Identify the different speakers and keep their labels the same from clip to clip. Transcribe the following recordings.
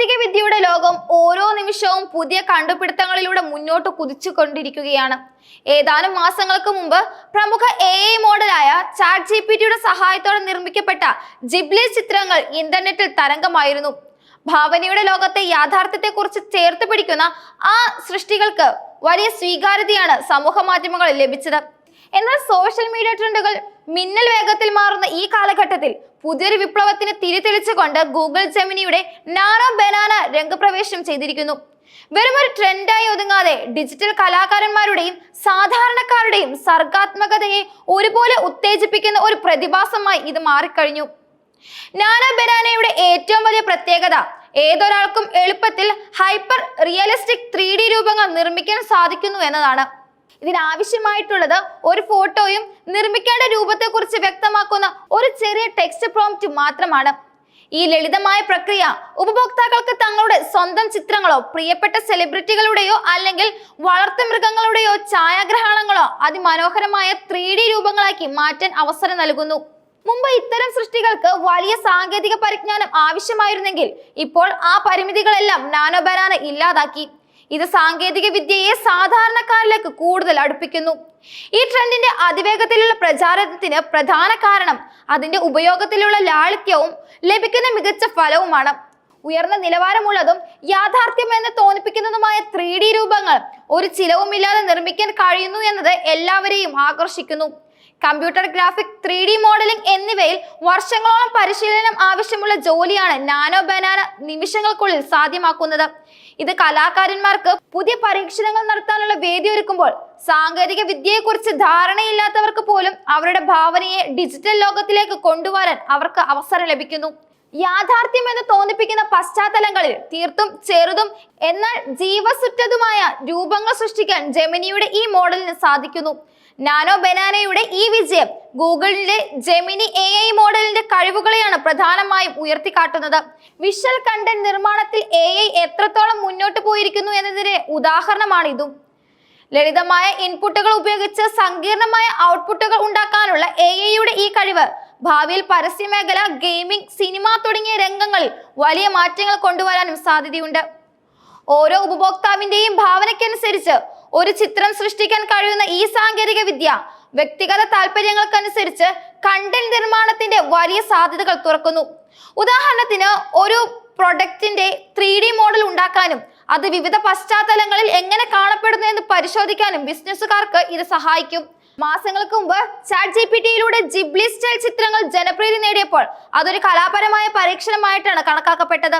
Speaker 1: സാങ്കേതിക വിദ്യയുടെ ലോകം ഓരോ നിമിഷവും പുതിയ കണ്ടുപിടുത്തങ്ങളിലൂടെ മുന്നോട്ട് കുതിച്ചുകൊണ്ടിരിക്കുകയാണ്. ഏതാനും മാസങ്ങൾക്ക് മുമ്പ് പ്രമുഖ എ ഐ മോഡലായ ചാറ്റ് ജി പി ടിയുടെ സഹായത്തോടെ നിർമ്മിക്കപ്പെട്ട ജിബ്ലി ചിത്രങ്ങൾ ഇന്റർനെറ്റിൽ തരംഗമായിരുന്നു. ഭാവനയുടെ ലോകത്തെ യാഥാർത്ഥ്യത്തെക്കുറിച്ച് ചേർത്ത് പിടിക്കുന്ന ആ സൃഷ്ടികൾക്ക് വലിയ സ്വീകാര്യതയാണ് സമൂഹ മാധ്യമങ്ങളിൽ ലഭിച്ചത്. എന്നാൽ സോഷ്യൽ മീഡിയ ട്രെൻഡുകൾ മിന്നൽ വേഗത്തിൽ മാറുന്ന ഈ കാലഘട്ടത്തിൽ പുതിയൊരു വിപ്ലവത്തിന് തിരിതെളിച്ചുകൊണ്ട് ഗൂഗിൾ ജെമിനിയുടെ നാനോ ബനാന രംഗപ്രവേശനം ചെയ്തിരിക്കുന്നു. വെറും ഒരു ട്രെൻഡായി ഒതുങ്ങാതെ ഡിജിറ്റൽ കലാകാരന്മാരുടെയും സാധാരണക്കാരുടെയും സർഗാത്മകതയെ ഒരുപോലെ ഉത്തേജിപ്പിക്കുന്ന ഒരു പ്രതിഭാസമായി ഇത് മാറിക്കഴിഞ്ഞു. നാനോ ബനാനയുടെ ഏറ്റവും വലിയ പ്രത്യേകത ഏതൊരാൾക്കും എളുപ്പത്തിൽ ഹൈപ്പർ റിയലിസ്റ്റിക് ത്രീ രൂപങ്ങൾ നിർമ്മിക്കാൻ സാധിക്കുന്നു എന്നതാണ്. ഇതിനാവശ്യമായിട്ടുള്ളത് ഒരു ഫോട്ടോയും നിർമ്മിക്കേണ്ട രൂപത്തെക്കുറിച്ച് വ്യക്തമാക്കുന്ന ഒരു ചെറിയ ടെക്സ്റ്റ് പ്രോംപ്റ്റ് മാത്രമാണ്. ഈ ലളിതമായ പ്രക്രിയ ഉപഭോക്താക്കൾക്ക് തങ്ങളുടെ സ്വന്തം ചിത്രങ്ങളോ പ്രിയപ്പെട്ട സെലിബ്രിറ്റികളുടെയോ അല്ലെങ്കിൽ വളർത്തു വളർത്തുമൃഗങ്ങളുടെയോ ഛായാഗ്രഹണങ്ങളോ അതിമനോഹരമായ ത്രീ ഡി രൂപങ്ങളാക്കി മാറ്റാൻ അവസരം നൽകുന്നു. മുമ്പ് ഇത്തരം സൃഷ്ടികൾക്ക് വലിയ സാങ്കേതിക പരിജ്ഞാനം ആവശ്യമായിരുന്നെങ്കിൽ ഇപ്പോൾ ആ പരിമിതികളെല്ലാം നാനോ ബനാന ഇല്ലാതാക്കി. ഇത് സാങ്കേതിക വിദ്യയെ സാധാരണക്കാരിലേക്ക് കൂടുതൽ അടുപ്പിക്കുന്നു. ഈ ട്രെൻഡിന്റെ അതിവേഗത്തിലുള്ള പ്രചാരണത്തിന് പ്രധാന കാരണം അതിന്റെ ഉപയോഗത്തിലുള്ള ലാളിത്യവും ലഭിക്കുന്ന മികച്ച ഫലവുമാണ്. ഉയർന്ന നിലവാരമുള്ളതും യാഥാർത്ഥ്യമെന്ന് തോന്നിപ്പിക്കുന്നതുമായ ത്രീ ഡി രൂപങ്ങൾ ഒരു ചിലവുമില്ലാതെ നിർമ്മിക്കാൻ കഴിയുന്നു എന്നത് എല്ലാവരെയും ആകർഷിക്കുന്നു. Computer graphic three D modelling എന്നിവയിൽ വർഷങ്ങളോളം പരിശീലനം ആവശ്യമുള്ള ജോലിയാണ് നാനോ ബനാന നിമിഷങ്ങൾക്കുള്ളിൽ സാധ്യമാക്കുന്നത്. ഇത് കലാകാരന്മാർക്ക് പുതിയ പരീക്ഷണങ്ങൾ നടത്താനുള്ള വേദി ഒരുക്കുമ്പോൾ സാങ്കേതിക വിദ്യയെക്കുറിച്ച് ധാരണയില്ലാത്തവർക്ക് പോലും അവരുടെ ഭാവനയെ ഡിജിറ്റൽ ലോകത്തിലേക്ക് കൊണ്ടുവരാൻ അവർക്ക് അവസരം ലഭിക്കുന്നു. യാഥാർത്ഥ്യം എന്ന് തോന്നിപ്പിക്കുന്ന പശ്ചാത്തലങ്ങളിൽ തീർത്തും ചെറുതും എന്നാൽ ജീവസുറ്റതുമായ രൂപങ്ങൾ സൃഷ്ടിക്കാൻ ജെമിനിയുടെ ഈ മോഡലിന് സാധിക്കുന്നു. നാനോ ബനാനയുടെ ഈ വിജയം ഗൂഗിളിന്റെ ജെമിനി എ ഐ മോഡലിന്റെ കഴിവുകളെയാണ് പ്രധാനമായും ഉയർത്തിക്കാട്ടുന്നത്. വിഷ്വൽ കണ്ടന്റ് നിർമ്മാണത്തിൽ എ ഐ എത്രത്തോളം മുന്നോട്ട് പോയിരിക്കുന്നു എന്നതിന്റെ ഉദാഹരണമാണ് ഇതും ലളിതമായ ഇൻപുട്ടുകൾ ഉപയോഗിച്ച് സങ്കീർണമായ ഔട്ട്പുട്ടുകൾ ഉണ്ടാക്കാനുള്ള എ ഐയുടെ ഈ കഴിവ് ഭാവിയിൽ പരസ്യമേഖല ഗെയിമിംഗ് സിനിമ തുടങ്ങിയ രംഗങ്ങളിൽ വലിയ മാറ്റങ്ങൾ കൊണ്ടുവരാനും സാധ്യതയുണ്ട്. ഓരോ ഉപഭോക്താവിന്റെയും ഭാവനയ്ക്കനുസരിച്ച് ഒരു ചിത്രം സൃഷ്ടിക്കാൻ കഴിയുന്ന ഈ സാങ്കേതിക വിദ്യ വ്യക്തിഗത താല്പര്യങ്ങൾക്കനുസരിച്ച് കണ്ടന്റ് നിർമ്മാണത്തിന്റെ വലിയ സാധ്യതകൾ തുറക്കുന്നു. ഉദാഹരണത്തിന് ഒരു പ്രൊഡക്റ്റിന്റെ ത്രീ ഡി മോഡൽ ഉണ്ടാക്കാനും അത് വിവിധ പശ്ചാത്തലങ്ങളിൽ എങ്ങനെ കാണപ്പെടുന്നു എന്ന് പരിശോധിക്കാനും ബിസിനസ്സുകാർക്ക് ഇത് സഹായിക്കും. മാസങ്ങൾക്ക് മുമ്പ് ചാറ്റ് ജി പി ടിയിലൂടെ ജിബ്ലി സ്റ്റൈൽ ചിത്രങ്ങൾ ജനപ്രീതി നേടിയപ്പോൾ അതൊരു കലാപരമായ പരീക്ഷണമായിട്ടാണ് കണക്കാക്കപ്പെട്ടത്.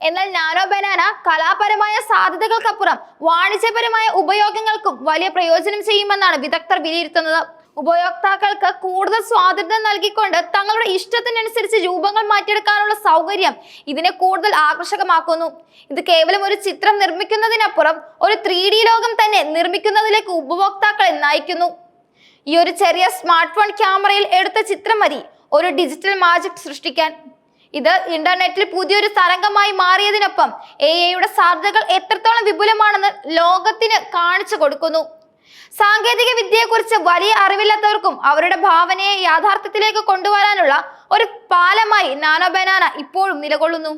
Speaker 1: എന്നാൽ നാനോ ബനാന കലാപരമായ സാധ്യതകൾക്കപ്പുറം വാണിജ്യപരമായ ഉപയോഗങ്ങൾക്കും വലിയ പ്രയോജനം ചെയ്യുമെന്നാണ് വിദഗ്ധർ വിലയിരുത്തുന്നത്. ഉപയോക്താക്കൾക്ക് കൂടുതൽ സ്വാതന്ത്ര്യം നൽകിക്കൊണ്ട് തങ്ങളുടെ ഇഷ്ടത്തിനനുസരിച്ച് രൂപങ്ങൾ മാറ്റിയെടുക്കാനുള്ള സൗകര്യം ഇതിനെ കൂടുതൽ ആകർഷകമാക്കുന്നു. ഇത് കേവലം ഒരു ചിത്രം നിർമ്മിക്കുന്നതിനപ്പുറം ഒരു ത്രീ ലോകം തന്നെ നിർമ്മിക്കുന്നതിലേക്ക് ഉപഭോക്താക്കളെ നയിക്കുന്നു. ഈ ഒരു ചെറിയ സ്മാർട്ട് ഫോൺ ക്യാമറയിൽ എടുത്ത ചിത്രം മതി. ഒരു ഡിജിറ്റൽ മാജിക് സൃഷ്ടിക്കാൻ. ഇത് ഇന്റർനെറ്റിൽ പുതിയൊരു തരംഗമായി മാറിയതിനൊപ്പം എ ഐയുടെ സാധ്യതകൾ എത്രത്തോളം വിപുലമാണെന്ന് ലോകത്തിന് കാണിച്ചു കൊടുക്കുന്നു. സാങ്കേതിക വിദ്യയെക്കുറിച്ച് വലിയ അറിവില്ലാത്തവർക്കും അവരുടെ ഭാവനയെ യാഥാർത്ഥ്യത്തിലേക്ക് കൊണ്ടുവരാനുള്ള ഒരു പാലമായി നാനോ ബനാന ഇപ്പോഴും നിലകൊള്ളുന്നു.